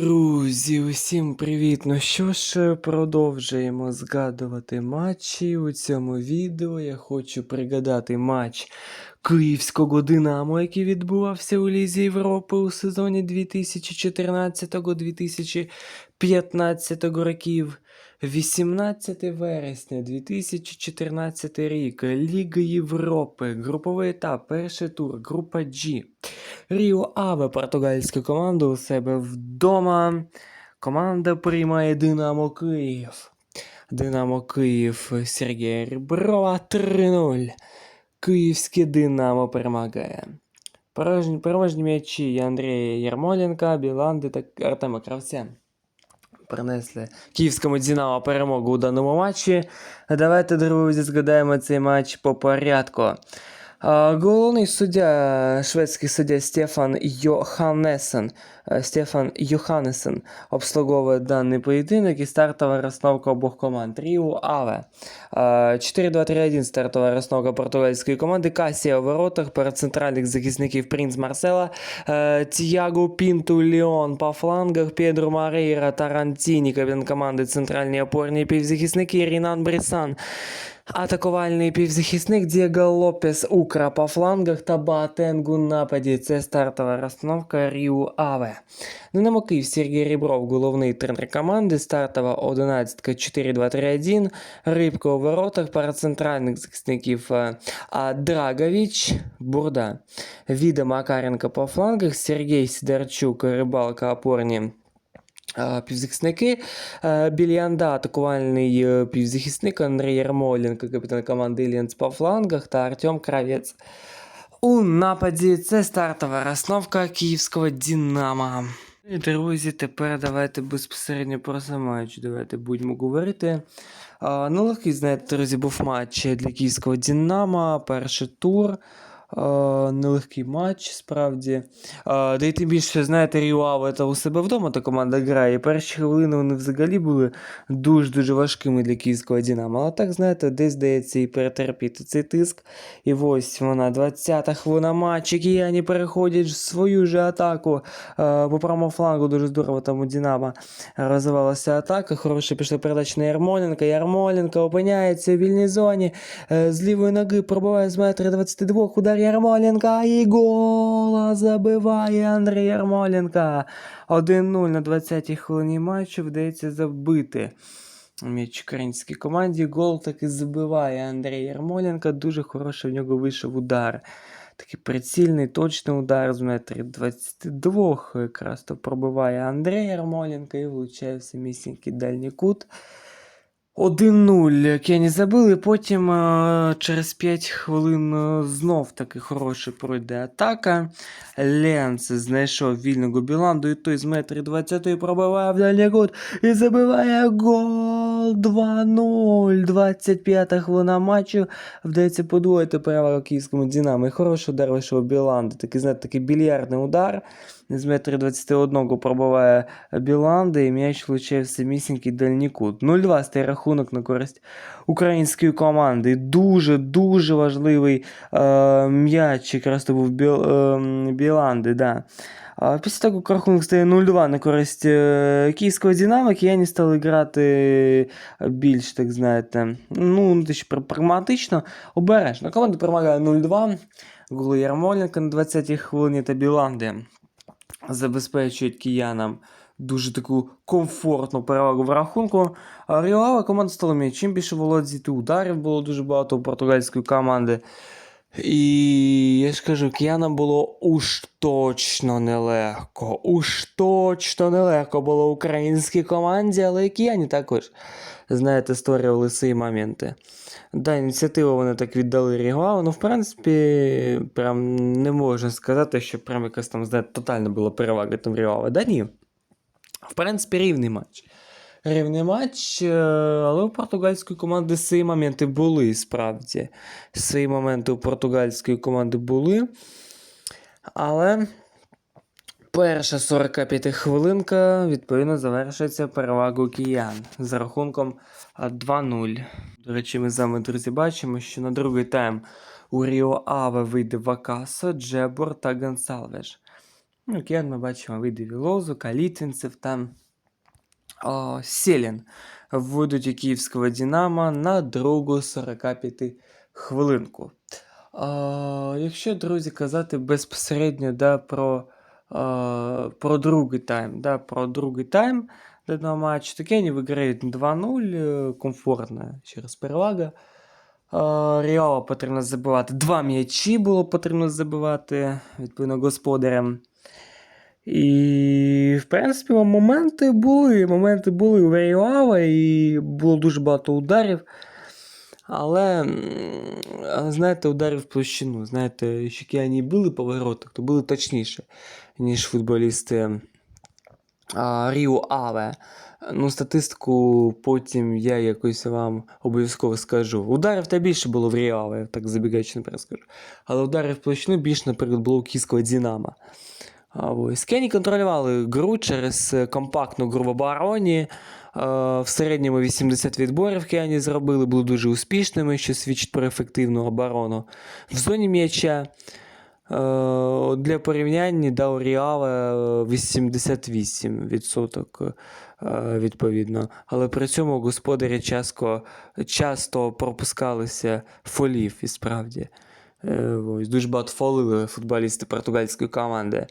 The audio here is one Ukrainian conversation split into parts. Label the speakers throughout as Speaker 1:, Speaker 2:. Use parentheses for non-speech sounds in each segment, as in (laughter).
Speaker 1: Друзі, усім привіт! Ну що ж, продовжуємо згадувати матчі. У цьому відео я хочу пригадати матч Київського Динамо, який відбувався у Лізі Європи у сезоні 2014-2015 років. 18 вересня 2014 рік. Ліга Європи, груповий етап, перший тур, група G. Ріо Аве, португальська команда у себе вдома. Команда приймає Динамо Київ. Динамо Київ Сергія Реброва 3-0. Київське Динамо перемагає. Порожні, переможні м'ячі Андрія Ярмоленка, Біланди та Артема Кравця. Принесли київському Динамо перемогу у даному матчі. Давайте, друзі, згадаємо цей матч по порядку. Головний суддя, шведський суддя Стефан Йоханнесен, е, Стефан Йоханнесен обслуговує даний поєдинок і стартова розстановка обох команд. Ріу Аве. 4-2-3-1 стартова розстановка португальської команди. Касія у воротах, перед центральних захисників Принц Марсела, е, Тіаго Пінту Ліон по флангах, Педро Марейра, Тарантіні, капітан команди, центральні опорні півзахисники, Рінан Брісан, Атакувальний півзахисник Дієго Лопес Укра по флангах та Батенгу нападі. Це стартова розстановка Ріу Аве. Динамо Київ Сергій Рібров, головний тренер команди, стартова 11 4-2-3-1, Рибка у воротах, пара центральних захисників е, Драгович, Бурда, Віда Макаренко по флангах, Сергій Сидорчук, Рибалка опорні Півзахисники Більянда, атакувальний е, півзахисник Андрій Ярмоленко, капітан команди Іллінц по флангах та Артем Кравець. У нападі це стартова розновка київського Динамо. І, друзі, тепер давайте безпосередньо про матч. Давайте будемо говорити. Нелегкий, знаєте, друзі, був матч для київського Динамо, перший тур. Нелегкий матч, справді. А, да й тим більше, знаєте, Ріуава та у себе вдома та команда грає. Перші хвилини вони взагалі були дуже-дуже важкими для київського Динамо. Але так, знаєте, десь здається і перетерпіти цей тиск. І ось вона, 20-та хвилина матчу. Кияні переходять в свою же атаку. По правому флангу дуже здорово там у Динамо розвивалася атака. Хороша пішла передача на Ярмоленка. Ярмоленко опиняється у вільній зоні. Е, З лівої ноги пробиває з метра 22. Удар Ярмоленка. І гола забиває Андрій Ярмоленка. 1-0 на 20-й хвилині матчу вдається забити. М'яч українській команді. Гол таки забиває Андрій Ярмоленко. Дуже хороший в нього вийшов удар. Такий прицільний, точний удар з метрів 22 якраз то пробиває Андрій Ярмоленко і влучає в самісінький дальній кут. 1-0 Кені забили, потім а, через 5 хвилин а, знов таки хороша пройде атака. Ленц знайшов вільного Біланду, і той з метрів 20 пробиває в дальній кут і забиває гол 2-0. 25 хвилина матчу. Вдається подвоїти перевагу київському Динамо. І хороший удар вийшов Біланди. Такий, знаєте, такий більярдний удар. З метрів 21 пробиває Біланди, і м'яч влучає в самісінький дальній кут. 0-2 стає рахунок на користь української команди. Дуже-дуже важливий е, м'яч якраз то був Біл, е, Біланди. Да. Після того, як рахунок стає 0-2 на користь е, київського Динамо, кияні стали грати більш, так знаєте, ну, дещо прагматично, обережно. Команда перемагає 0-2. Голи Ярмоленка на 20-й хвилині та Біланди забезпечують киянам дуже таку комфортну перевагу в рахунку. Ріала команда стала м'ячем більше володіти, ударів було дуже багато у португальської команди. І я ж кажу, киянам було уж точно нелегко. Уж точно нелегко було українській команді, але і кияні також, знаєте, створювали свої моменти. Да, ініціативу вони так віддали Рігуалу, ну, в принципі, прям не можна сказати, що прям якась там, знаєте, тотальна була перевага там Рігуала. Да ні. В принципі, рівний матч. Рівний матч, е, але у португальської команди свої моменти були, справді. Свої моменти у португальської команди були. Але перша 45 хвилинка, відповідно, завершується перевагою киян за рахунком 2-0. До речі, ми з вами, друзі, бачимо, що на другий тайм у Ріо Аве вийде Вакасо, Джебор та Гонсалвеш. Ну, Киян ми бачимо види Лозу, Калітвінцев та о, Селін вводять у київського Динамо на другу 45 хвилинку. А, якщо, друзі, казати безпосередньо да, про, а, про другий тайм, да, про другий тайм даного матчу, то Кені виграють 2-0, е, комфортна через перевага. Реала потрібно забивати. Два м'ячі було потрібно забивати, відповідно, господарям. І, в принципі, моменти були. Моменти були у Реала, і було дуже багато ударів. Але, знаєте, ударів в площину. Знаєте, кияні били по воротах, то були точніше, ніж футболісти а, Ріо Аве. Ну, статистику потім я якось вам обов'язково скажу. Ударів та більше було в Ріо Аве, так забігаючи наперед скажу. Але ударів площину більше, наприклад, було у київського Динамо. Ось. Кені контролювали гру через е, компактну гру в обороні. Е, В середньому 80 відборів Кені зробили, були дуже успішними, що свідчить про ефективну оборону. В зоні м'яча е, для порівняння дав Ріала 88% е, відповідно. Але при цьому господарі часто, часто пропускалися фолів і справді. Е, Ось, дуже багато фолили футболісти португальської команди.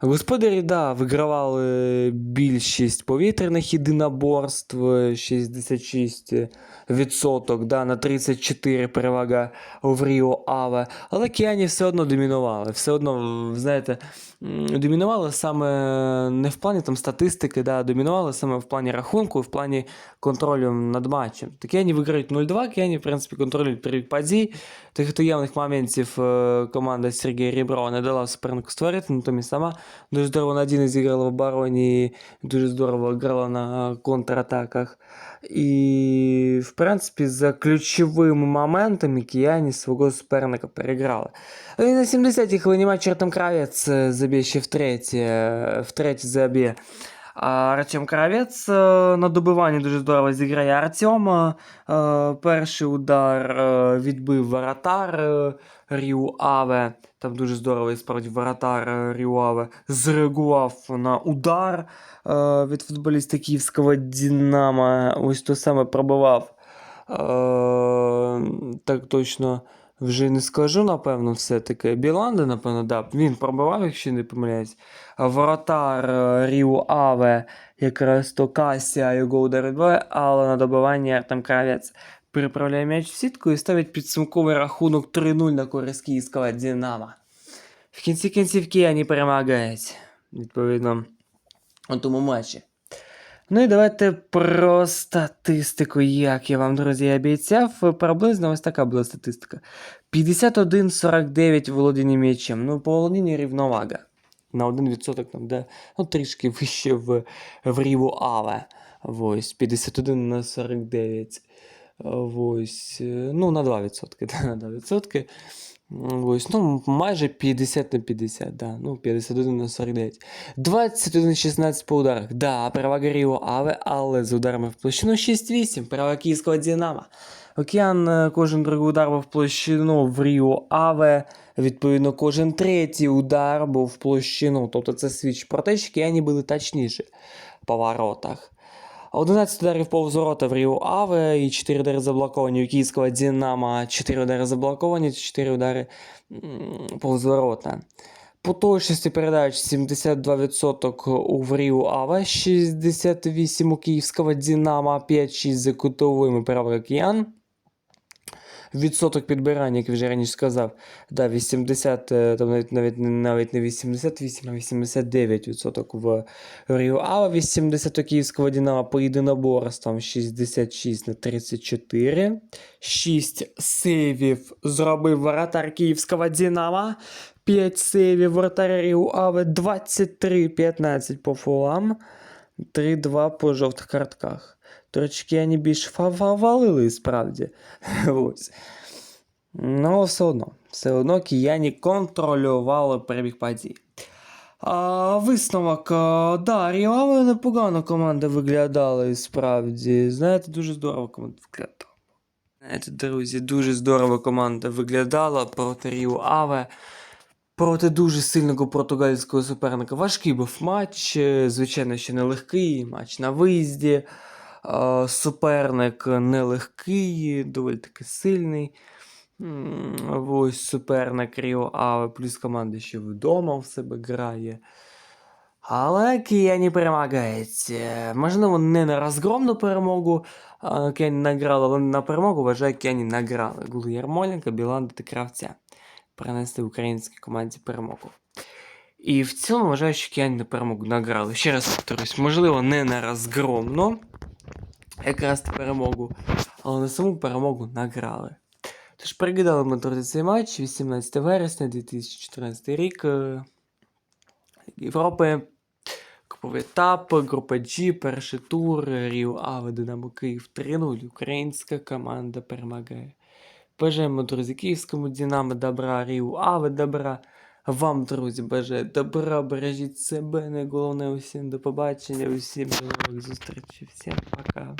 Speaker 1: Господарі, да, вигравали більшість повітряних єдиноборств, 66% да, на 34 перевага в Ріо Аве. Але кияні все одно домінували. Все одно, знаєте, домінували саме не в плані там, статистики, да, домінували саме в плані рахунку, в плані контролю над матчем. Так кияні виграють 0-2, кияні, в принципі, контролюють перебіг подій. Тих таємних моментів е, команда Сергія Ріброва не дала супернику створити, натомість сама дуже здорово Надіна зіграла в обороні, дуже здорово грала на контратаках. І, в принципі, за ключовими моментами кияні свого суперника переграли. І на 70-й хвилині матч Чертом Кравець заб'є ще втретє, втретє заб'є. Артем Кравець е, на добиванні дуже здорово зіграє Артема. Е, Перший удар е, відбив воротар Ріу Аве. Там дуже здорово справді воротар е, Ріу Аве зреагував на удар е, від футболіста київського Динамо. Ось то саме пробивав. Е, Так точно вже не скажу, напевно, все-таки. Біланда, напевно, да. Він пробивав, якщо не помиляюсь. Воротар е, Ріу Аве, якраз то Касія його удар відбиває, але на добиванні Артем Кравець переправляє м'яч в сітку і ставить підсумковий рахунок 3-0 на користь київського Динамо. В кінці кінців кияні перемагають, відповідно, у тому матчі. Ну і давайте про статистику, як я вам, друзі, обіцяв. Приблизно ось така була статистика. 51-49 володіння м'ячем. Ну, по володінні рівновага. На 1% там, де ну, трішки вище в, в Ріву Аве. Ось, 51 на 49. Ось, е, ну, на 2%. (laughs) Да, на 2%. Ось, ну, майже 50 на 50, да. Ну, 51 на 49. 21-16 по ударах. Да, перевага Ріо Аве, але з ударами в площину 6-8. Перевага київського Динамо. Океан е, кожен другий удар був в площину в Ріо Аве. Відповідно, кожен третій удар був в площину. Тобто це свідчить про те, що кияні були точніші по воротах. 11 ударів повз ворота в Ріо Аве і 4 удари заблоковані у київського Динамо, 4 удари заблоковані, 4 удари повзворота. повз ворота. По точності передач 72% у Вріу Аве, 68% у київського Динамо, 5-6 за кутовими перевага киян. Відсоток підбирання, як я вже раніше сказав, да, 80, е, там навіть, навіть, навіть не 88, а 89 відсоток в Ріо Ава, 80 у київського Динамо по єдиноборствам 66 на 34. 6 сейвів зробив воротар київського Динамо. 5 сейвів воротар Ріо Ава, 23-15 по фолам, 3-2 по жовтих картках. Трошки вони більш фавалили, справді. (laughs) Ну, все одно. Все одно кияні контролювали перебіг подій. А, висновок. А, да, Ріали непогано команда виглядала і справді. Знаєте, дуже здорово команда виглядала. Знаєте, друзі, дуже здорово команда виглядала проти Ріо Аве. проти дуже сильного португальського суперника. Важкий був матч, е, звичайно, ще нелегкий матч на виїзді. Суперник нелегкий, доволі таки сильний. Ось суперник Ріо Аве, плюс команда ще вдома в себе грає. Але кияні перемагають. Е, Можливо, не на розгромну перемогу а, кияні награли, але на перемогу вважаю, кияні награли. Гули Ярмоленка, Біланда та Кравця. Принесли українській команді перемогу. І в цілому вважаю, що кияні на перемогу награли. Ще раз повторюсь, можливо, не на розгромну якраз перемогу, але на саму перемогу награли. Тож пригадали ми друзі, цей матч 18 вересня 2014 рік. е, Європи. Груповий етап, група G, перший тур, Ріо Аве, Динамо Київ 3-0. Українська команда перемагає. Бажаємо, друзі, київському Динамо добра, Ріо Аве добра. Вам, друзі, бажаю добра, бережіть себе, найголовне усім до побачення, усім нових зустрічей, всім пока.